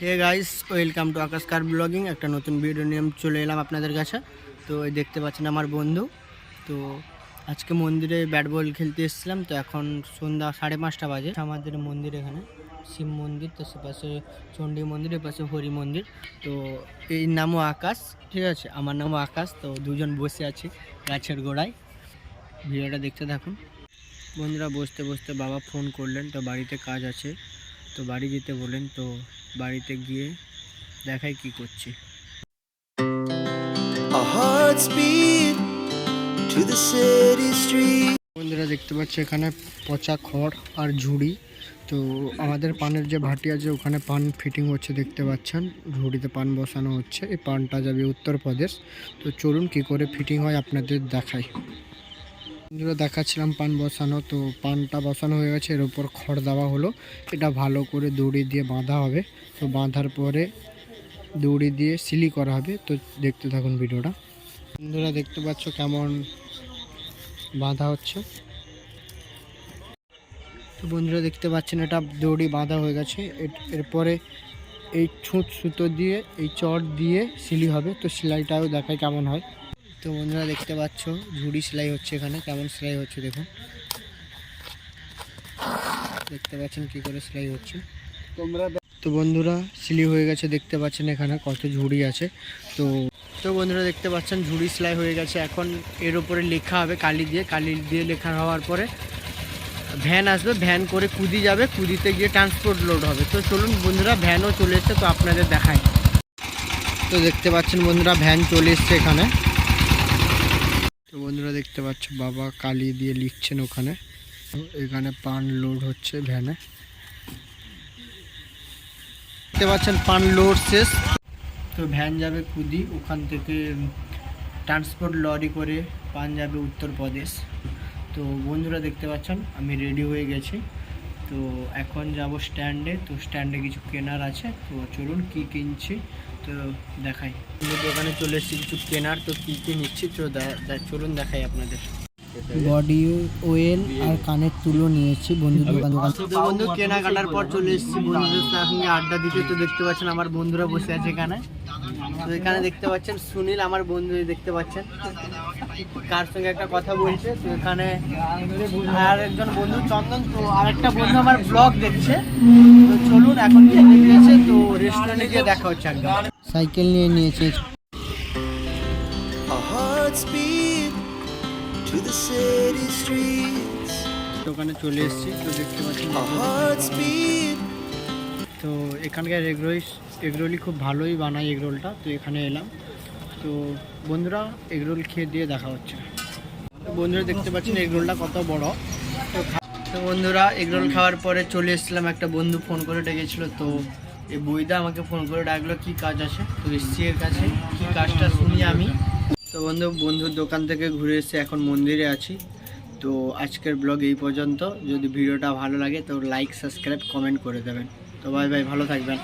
Hey guys welcome to Akash Kar blogging একটা নতুন video নিয়ে চলে এলাম আপনাদের কাছে। তো দেখতে পাচ্ছেন আমার বন্ধু। তো আজকে মন্দিরে ব্যাট বল খেলতে এসেছিলাম। তো এখন সন্ধ্যা সাড়ে পাঁচটা বাজে। আমাদের মন্দির এখানে, শিব মন্দির। তো সে পাশে চণ্ডী মন্দির, এ পাশে হরি মন্দির। তো এই নামও আকাশ, ঠিক আছে? আমার নামও আকাশ। তো দুজন বসে আছি গাছের গোড়ায়। ভিডিওটা দেখতে থাকুন। বন্ধুরা, বসতে বসতে বাবা ফোন করলেন। তো বাড়িতে কাজ আছে। তো বাড়ি যেতে বলেন তো বাড়িতে গিয়ে দেখাই কি করছি. বন্ধুরা দেখতে পাচ্ছি এখানে পচা খড় আর ঝুড়ি। তো আমাদের পানের যে ভাটি আছে ওখানে পান ফিটিং হচ্ছে দেখতে পাচ্ছেন। ঝুড়িতে পান বসানো হচ্ছে এই পানটা যাবে উত্তরপ্রদেশ। তো চলুন কি করে ফিটিং হয় আপনাদের দেখাই। বন্ধুরা দেখাচ্ছিলাম পান বসানো, তো পানটা বসানো হয়ে গেছে, এর উপর খড় দেওয়া হলো। এটা ভালো করে দড়ি দিয়ে বাঁধা হবে। তো বাঁধার পরে দড়ি দিয়ে সিলি করা হবে। তো দেখতে থাকুন ভিডিওটা। বন্ধুরা দেখতে পাচ্ছ কেমন বাঁধা হচ্ছে। তো বন্ধুরা দেখতে পাচ্ছেন, এটা দড়ি বাঁধা হয়ে গেছে। এরপরে এই ছুঁচ সুতো দিয়ে, এই চট দিয়ে সিলি হবে। তো সেলাইটাও দেখায় কেমন হয়। তো বন্ধুরা দেখতে পাচ্ছ, ঝুড়ি সেলাই হচ্ছে এখানে। কেমন সেলাই হচ্ছে দেখুন দেখতে পাচ্ছেন কি করে সেলাই হচ্ছে। তোমরা তো বন্ধুরা, সিলি হয়ে গেছে, দেখতে পাচ্ছেন এখানে কত ঝুড়ি আছে। তো তো বন্ধুরা দেখতে পাচ্ছেন, ঝুড়ি সেলাই হয়ে গেছে। এখন এর উপরে লেখা হবে কালি দিয়ে। কালি দিয়ে লেখা হওয়ার পরে ভ্যান আসবে। ভ্যান করে কুদি যাবে। কুদিতে গিয়ে ট্রান্সপোর্ট লোড হবে। তো চলুন বন্ধুরা, ভ্যানও চলে এসছে, তো আপনাদের দেখায় তো দেখতে পাচ্ছেন বন্ধুরা, ভ্যান চলে এসছে এখানে। তো বন্ধুরা দেখতে পাচ্ছ, বাবা কালি দিয়ে লিখছেন ওখানে। এখানে পান লোড হচ্ছে ভ্যানে। দেখতে পাচ্ছেন, পান লোড শেষ। তো ভ্যান যাবে কুদি ওখান থেকে ট্রান্সপোর্ট লরি করে পান যাবে উত্তরপ্রদেশ। তো বন্ধুরা দেখতে পাচ্ছেন, আমি রেডি হয়ে গেছি। তো এখন যাব স্ট্যান্ডে তো স্ট্যান্ডে কিছু কেনার আছে। তো চলুন কি কিনছি। তো দেখাই। দোকানে চলে এসেছি কিছু কেনার তো কী কী নিচ্ছি তো চলুন দেখাই আপনাদের। বডি ওয়েল আর কানের তুলো নিয়েছি বন্ধু দোকান দোকান। তো বন্ধু কেনাকাটার পর চলে এসেছি বন্ধুদের সঙ্গে আড্ডা দিতে তো দেখতে পাচ্ছেন আমার বন্ধুরা বসে আছে এখানে। তো এখানে দেখতে পাচ্ছেন সুনীল আমার বন্ধু দেখতে পাচ্ছেন। কার সঙ্গে একটা কথা বলছে তো এখানে আর একজন বন্ধু চন্দন তো আর একটা বন্ধু আমার ব্লগ দেখছে। তো চলুন এখন খেতে দিয়েছে তো রেস্টুরেন্টে গিয়ে দেখা হচ্ছে একদম। সাইকেল নিয়ে নিয়েছে. দোকানে চলে এসেছি তো দেখতে beat. তো এখানকার এগরোল এগরোলই খুব ভালোই বানায় এগরোলটা তো এখানে এলাম। তো বন্ধুরা এগরোল খেয়ে দিয়ে দেখা হচ্ছে। বন্ধুরা দেখতে পাচ্ছেন এগরোলটা কত বড়। তো তো বন্ধুরা এগরোল খাওয়ার পরে চলে এসেছিলাম একটা বন্ধু ফোন করে ডেকেছিল তো এই বইদা আমাকে ফোন করে ডাকলো, কি কাজ আছে? তো এসছি এর কাছে, কি কাজটা শুনি আমি? তো বন্ধু, বন্ধুর দোকান থেকে ঘুরে এসে এখন মন্দিরে আছি। তো আজকের ব্লগ এই পর্যন্ত। যদি ভিডিওটা ভালো লাগে তো লাইক, সাবস্ক্রাইব, কমেন্ট করে দেবেন। তো বাই বাই, ভালো থাকবেন।